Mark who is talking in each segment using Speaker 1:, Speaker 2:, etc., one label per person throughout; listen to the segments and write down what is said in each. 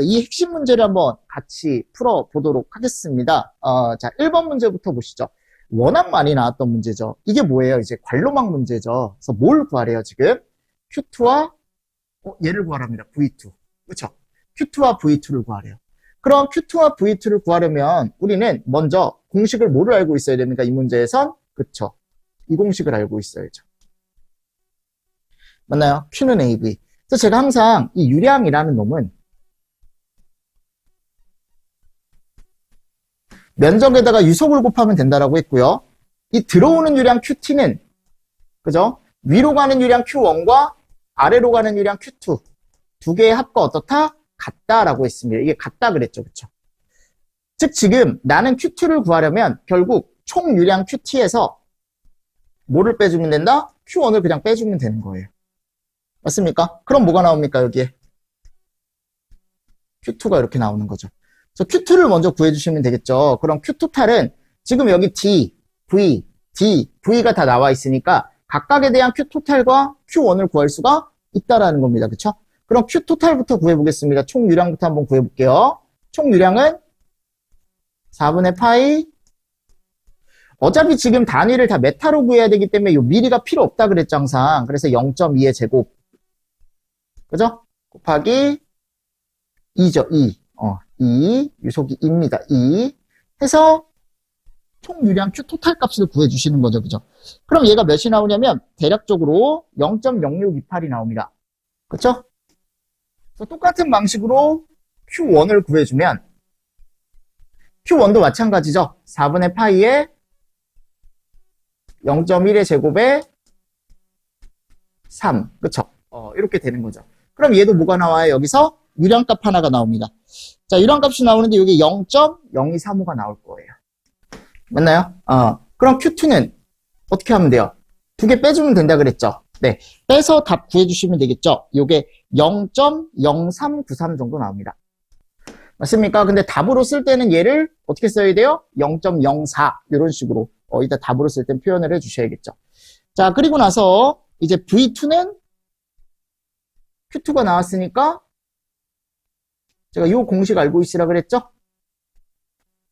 Speaker 1: 이 핵심 문제를 한번 같이 풀어보도록 하겠습니다. 어, 자, 1번 문제부터 보시죠. 워낙 많이 나왔던 문제죠. 이게 뭐예요? 이제 관로막 문제죠. 그래서 뭘 구하래요, 지금? Q2와, 어, 얘를 구하랍니다. V2. 그쵸? Q2와 V2를 구하래요. 그럼 Q2와 V2를 구하려면 우리는 먼저 공식을 뭐를 알고 있어야 됩니까? 이 문제에선? 그쵸? 이 공식을 알고 있어야죠. 맞나요? Q는 AV. 그래서 제가 항상 이 유량이라는 놈은 면적에다가 유속을 곱하면 된다라고 했고요. 이 들어오는 유량 QT는 그죠? 위로 가는 유량 Q1과 아래로 가는 유량 Q2 두 개의 합과 어떻다? 같다라고 했습니다. 이게 같다 그랬죠. 그쵸? 즉 지금 나는 Q2를 구하려면 결국 총 유량 QT에서 뭐를 빼주면 된다? Q1을 그냥 빼주면 되는 거예요. 맞습니까? 그럼 뭐가 나옵니까, 여기에? Q2가 이렇게 나오는 거죠. 그래서 Q2를 먼저 구해주시면 되겠죠. 그럼 Q2 탈은 지금 여기 D, V, D, V가 다 나와 있으니까 각각에 대한 Q토탈과 Q1을 구할 수가 있다라는 겁니다. 그쵸? 그럼 Q토탈부터 구해보겠습니다. 총 유량부터 한번 구해볼게요. 총 유량은 4분의 파이 어차피 지금 단위를 다 메타로 구해야 되기 때문에 이 미리가 필요 없다 그랬죠 항상 그래서 0.2의 제곱 그죠? 곱하기 2죠 2 어, 2 유속이 2입니다 2 해서 총 유량 Q 토탈 값을 구해주시는 거죠 그죠? 그럼 얘가 몇이 나오냐면 대략적으로 0.0628이 나옵니다? 그래서 똑같은 방식으로 Q1을 구해주면 Q1도 마찬가지죠 4분의 파이에 0.1의 제곱에 3. 그쵸? 어, 이렇게 되는 거죠. 그럼 얘도 뭐가 나와요? 여기서 유량값 하나가 나옵니다. 자, 유량값이 나오는데 여기 0.0235가 나올 거예요. 맞나요? 어, 그럼 Q2는 어떻게 하면 돼요? 두 개 빼주면 된다 그랬죠? 네. 빼서 답 구해주시면 되겠죠? 요게 0.0393 정도 나옵니다. 맞습니까? 근데 답으로 쓸 때는 얘를 어떻게 써야 돼요? 0.04 이런 식으로 어, 이따 답으로 쓸 땐 표현을 해주셔야겠죠. 자, 그리고 나서 이제 V2는 Q2가 나왔으니까 제가 이 공식 알고 있으라 그랬죠?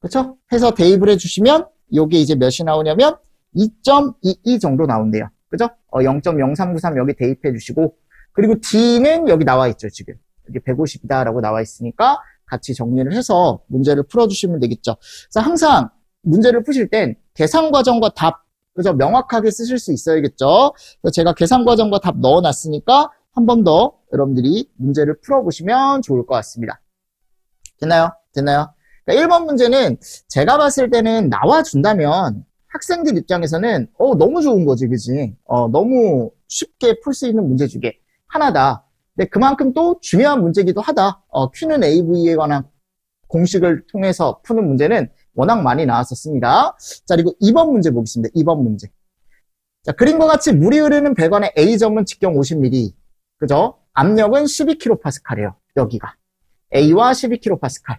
Speaker 1: 그렇죠? 해서 대입을 해주시면 이게 이제 몇이 나오냐면 2.22 정도 나온대요. 그죠? 어, 0.0393 여기 대입해 주시고 그리고 D는 여기 나와 있죠, 지금. 여기 150이다라고 나와 있으니까 같이 정리를 해서 문제를 풀어주시면 되겠죠. 그래서 항상 문제를 푸실 땐 계산 과정과 답, 그죠? 명확하게 쓰실 수 있어야겠죠. 그래서 제가 계산 과정과 답 넣어놨으니까 한 번 더 여러분들이 문제를 풀어보시면 좋을 것 같습니다. 됐나요? 됐나요? 그러니까 1번 문제는 제가 봤을 때는 나와준다면 학생들 입장에서는 어, 너무 좋은 거지, 그지? 어, 너무 쉽게 풀 수 있는 문제 중에 하나다. 근데 그만큼 또 중요한 문제기도 하다. 어, Q는 AV에 관한 공식을 통해서 푸는 문제는 워낙 많이 나왔었습니다. 자, 그리고 2번 문제 보겠습니다. 2번 문제. 자, 그림과 같이 물이 흐르는 배관의 A점은 직경 50mm. 그죠? 압력은 12kPa예요. 여기가. A와 12kPa.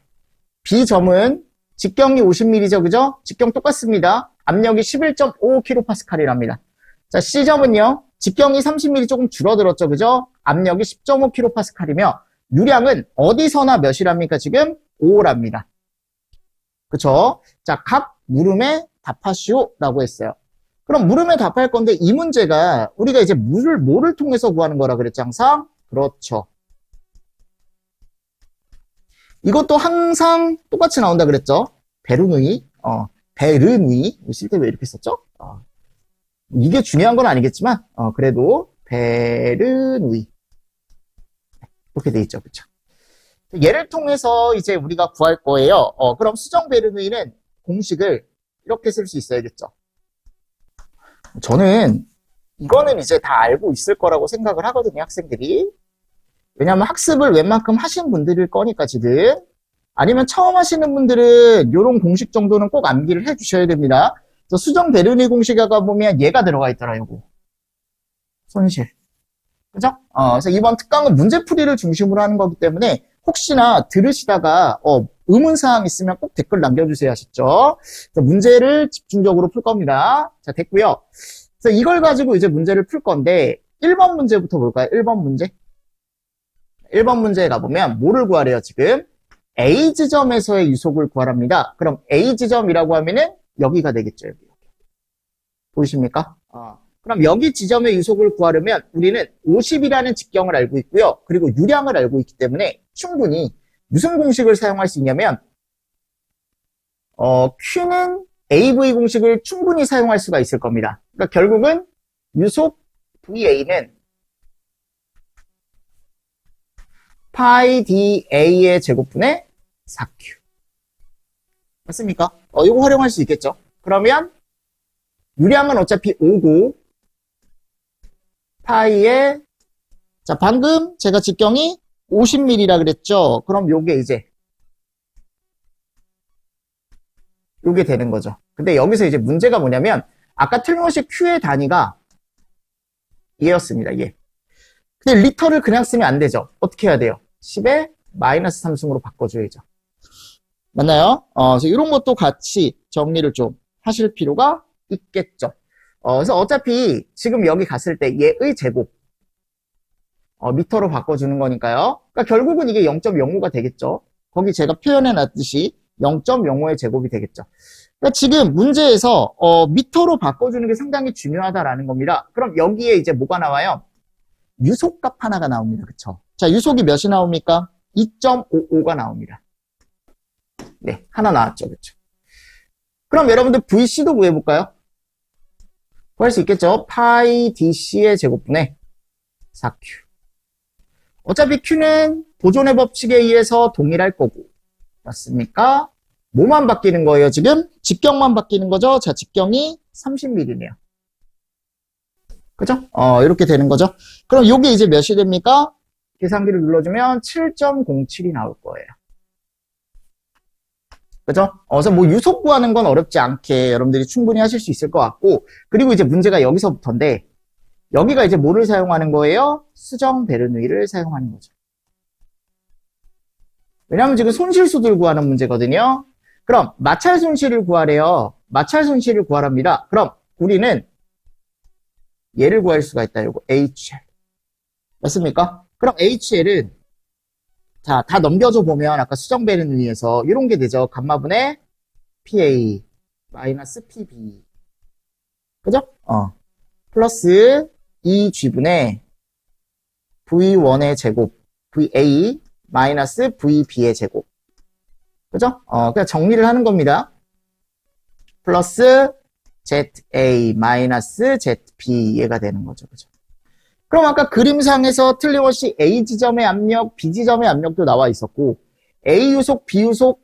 Speaker 1: B점은 직경이 50mm죠. 그죠? 직경 똑같습니다. 압력이 11.5kPa이랍니다. 자, C점은요. 직경이 30mm 조금 줄어들었죠. 그죠? 압력이 10.5kPa이며 유량은 어디서나 몇이랍니까? 지금 5랍니다. 그쵸? 자, 각 물음에 답하시오라고 했어요. 그럼 물음에 답할 건데 이 문제가 우리가 이제 물을 뭐를 통해서 구하는 거라 그랬죠 항상? 그렇죠. 이것도 항상 똑같이 나온다 그랬죠? 베르누이, 어, 베르누이 쓸때 왜 이렇게 썼죠? 어, 이게 중요한 건 아니겠지만 어, 그래도 베르누이 이렇게 돼 있죠, 그렇죠? 얘를 통해서 이제 우리가 구할 거예요. 어, 그럼 수정 베르누이는 공식을 이렇게 쓸 수 있어야겠죠. 저는 이거는 이제 다 알고 있을 거라고 생각을 하거든요, 학생들이. 왜냐하면 학습을 웬만큼 하신 분들일 거니까 지금. 아니면 처음 하시는 분들은 이런 공식 정도는 꼭 암기를 해 주셔야 됩니다. 그래서 수정 베르니 공식에 가보면 얘가 들어가 있더라, 요거. 손실. 그죠? 어, 그래서 이번 특강은 문제풀이를 중심으로 하는 거기 때문에 혹시나 들으시다가 어, 의문사항 있으면 꼭 댓글 남겨주세요 하셨죠? 문제를 집중적으로 풀 겁니다. 자, 됐고요. 그래서 이걸 가지고 이제 문제를 풀 건데 1번 문제부터 볼까요? 1번 문제. 1번 문제에 가보면 뭐를 구하래요, 지금? A 지점에서의 유속을 구하랍니다. 그럼 A 지점이라고 하면은 여기가 되겠죠, 여기. 보이십니까? 어. 그럼 여기 지점의 유속을 구하려면 우리는 50이라는 직경을 알고 있고요. 그리고 유량을 알고 있기 때문에 충분히 무슨 공식을 사용할 수 있냐면 어, Q는 AV 공식을 충분히 사용할 수가 있을 겁니다. 그러니까 결국은 유속 VA는 파이 DA의 제곱분의 4Q. 맞습니까? 어, 이거 활용할 수 있겠죠? 그러면 유량은 어차피 5고 파이에 자 방금 제가 직경이 50mm라 그랬죠? 그럼 요게 이제 요게 되는 거죠. 근데 여기서 이제 문제가 뭐냐면 아까 틀림없이 Q의 단위가 얘였습니다. 얘. 근데 리터를 그냥 쓰면 안 되죠. 어떻게 해야 돼요? 10에 마이너스 3승으로 바꿔줘야죠. 맞나요? 어, 그래서 이런 것도 같이 정리를 좀 하실 필요가 있겠죠. 어, 그래서 어차피 지금 여기 갔을 때 얘의 제곱 어, 미터로 바꿔주는 거니까요. 그러니까 결국은 이게 0.05가 되겠죠. 거기 제가 표현해 놨듯이 0.05의 제곱이 되겠죠. 그러니까 지금 문제에서 어, 미터로 바꿔주는 게 상당히 중요하다라는 겁니다. 그럼 여기에 이제 뭐가 나와요? 유속값 하나가 나옵니다. 그쵸? 자, 유속이 몇이 나옵니까? 2.55가 나옵니다. 네, 하나 나왔죠. 그쵸? 그럼 여러분들 VC도 구해볼까요? 구할 수 있겠죠? 파이 DC의 제곱분의 4Q. 어차피 Q는 보존의 법칙에 의해서 동일할 거고. 맞습니까? 뭐만 바뀌는 거예요, 지금? 직경만 바뀌는 거죠? 자, 직경이 30mm네요. 그죠? 어, 이렇게 되는 거죠. 그럼 이게 이제 몇이 됩니까? 계산기를 눌러주면 7.07이 나올 거예요. 그죠? 어, 그래서 뭐 유속 구하는 건 어렵지 않게 여러분들이 충분히 하실 수 있을 것 같고, 그리고 이제 문제가 여기서부터인데, 여기가 이제 뭐를 사용하는 거예요? 수정 베르누이를 사용하는 거죠. 왜냐하면 지금 손실수들 구하는 문제거든요. 그럼 마찰 손실을 구하래요. 마찰 손실을 구하랍니다. 그럼 우리는 얘를 구할 수가 있다. 요거 HL. 맞습니까? 그럼 HL은 자, 다 넘겨줘 보면 아까 수정 베르누이에서 이런 게 되죠. 감마분의 PA 마이너스 PB. 그죠? 어. 플러스 2G분의 V1의 제곱 VA 마이너스 VB의 제곱. 그죠? 어, 그냥 정리를 하는 겁니다. 플러스 ZA 마이너스 ZB 얘가 되는 거죠. 그죠? 그럼 아까 그림상에서 틀림없이 A 지점의 압력, B 지점의 압력도 나와 있었고 A 유속, B 유속,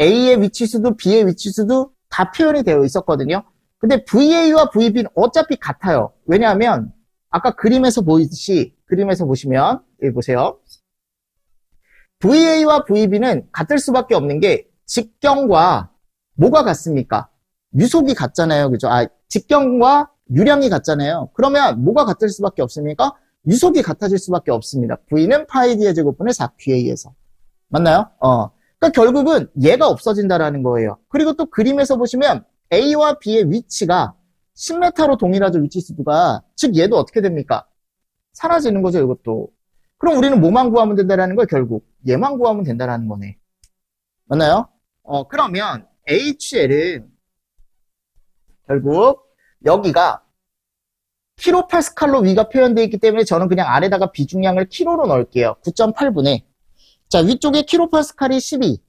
Speaker 1: A의 위치수도 B의 위치수도 다 표현이 되어 있었거든요. 근데 VA와 VB는 어차피 같아요. 왜냐하면 아까 그림에서 보이듯이 그림에서 보시면 여기 보세요. VA와 VB는 같을 수밖에 없는 게 직경과 뭐가 같습니까? 유속이 같잖아요. 그죠? 아, 직경과 유량이 같잖아요. 그러면 뭐가 같을 수밖에 없습니까? 유속이 같아질 수밖에 없습니다. V는 파이 D의 제곱분의 4QA에서. 맞나요? 어. 그러니까 결국은 얘가 없어진다라는 거예요. 그리고 또 그림에서 보시면 A와 B의 위치가 10m로 동일하죠, 위치 수두가. 즉, 얘도 어떻게 됩니까? 사라지는 거죠, 이것도. 그럼 우리는 뭐만 구하면 된다라는 거예요, 결국. 얘만 구하면 된다라는 거네. 맞나요? 어, 그러면 HL은 결국 여기가 킬로파스칼로 위가 표현되어 있기 때문에 저는 그냥 아래다가 비중량을 킬로로 넣을게요. 9.8분의 자 위쪽에 킬로파스칼이 12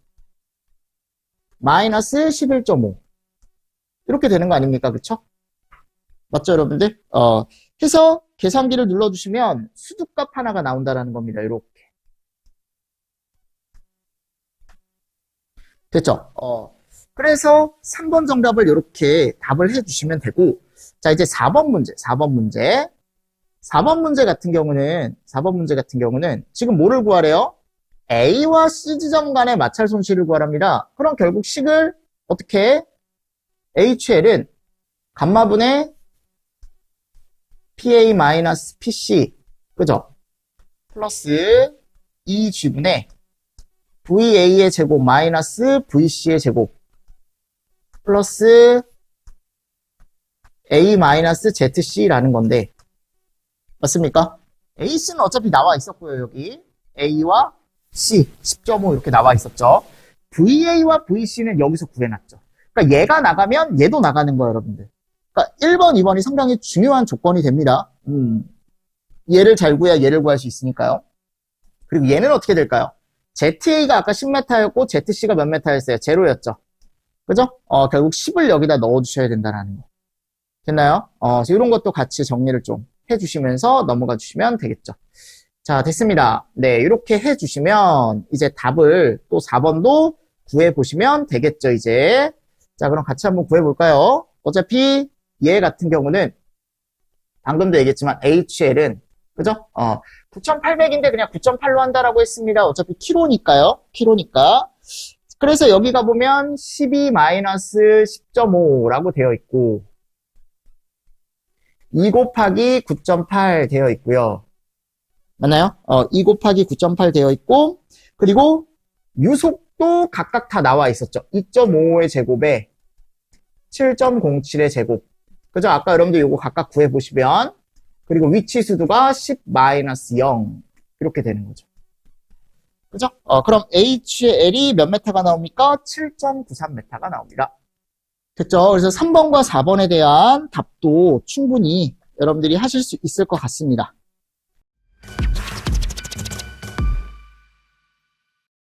Speaker 1: 마이너스 11.5 이렇게 되는 거 아닙니까? 그쵸? 맞죠 여러분들? 어, 해서 계산기를 눌러주시면 수두값 하나가 나온다라는 겁니다. 이렇게 됐죠? 어, 그래서 3번 정답을 이렇게 답을 해주시면 되고 자 이제 4번 문제 4번 문제 4번 문제 같은 경우는 4번 문제 같은 경우는 지금 뭐를 구하래요? A와 C 지점 간의 마찰 손실을 구하랍니다. 그럼 결국 식을 어떻게 HL은 감마분의 PA-PC 그죠? 플러스 2G분의 VA의 제곱 마이너스 VC의 제곱 플러스 A-ZC라는 건데 맞습니까? AC는 어차피 나와 있었고요 여기 A와 C 10.5 이렇게 나와 있었죠. VA와 VC는 여기서 구해놨죠. 그러니까 얘가 나가면 얘도 나가는 거예요, 여러분들. 그러니까 1번, 2번이 상당히 중요한 조건이 됩니다. 음, 얘를 잘 구해야 얘를 구할 수 있으니까요. 그리고 얘는 어떻게 될까요? ZA가 아까 10m였고 ZC가 몇 m였어요? 제로였죠. 그죠? 어, 결국 10을 여기다 넣어주셔야 된다는 거. 됐나요? 어, 이런 것도 같이 정리를 좀 해주시면서 넘어가 주시면 되겠죠. 자, 됐습니다. 네, 이렇게 해주시면 이제 답을 또 4번도 구해보시면 되겠죠, 이제. 자, 그럼 같이 한번 구해볼까요? 어차피 얘 같은 경우는 방금도 얘기했지만 HL은 그죠? 어, 9,800인데 그냥 9.8로 한다라고 했습니다. 어차피 키로니까요. 키로니까. 그래서 여기 가보면 12-10.5라고 되어 있고 2 곱하기 9.8 되어 있고요. 맞나요? 어, 2 곱하기 9.8 되어 있고 그리고 유속도 각각 다 나와 있었죠. 2.55의 제곱에 7.07의 제곱. 그죠? 아까 여러분들 이거 각각 구해보시면 그리고 위치 수두가 10-0 이렇게 되는 거죠. 그죠? 어, 그럼 HL이 몇 메타가 나옵니까? 7.93메타가 나옵니다. 됐죠? 그래서 3번과 4번에 대한 답도 충분히 여러분들이 하실 수 있을 것 같습니다.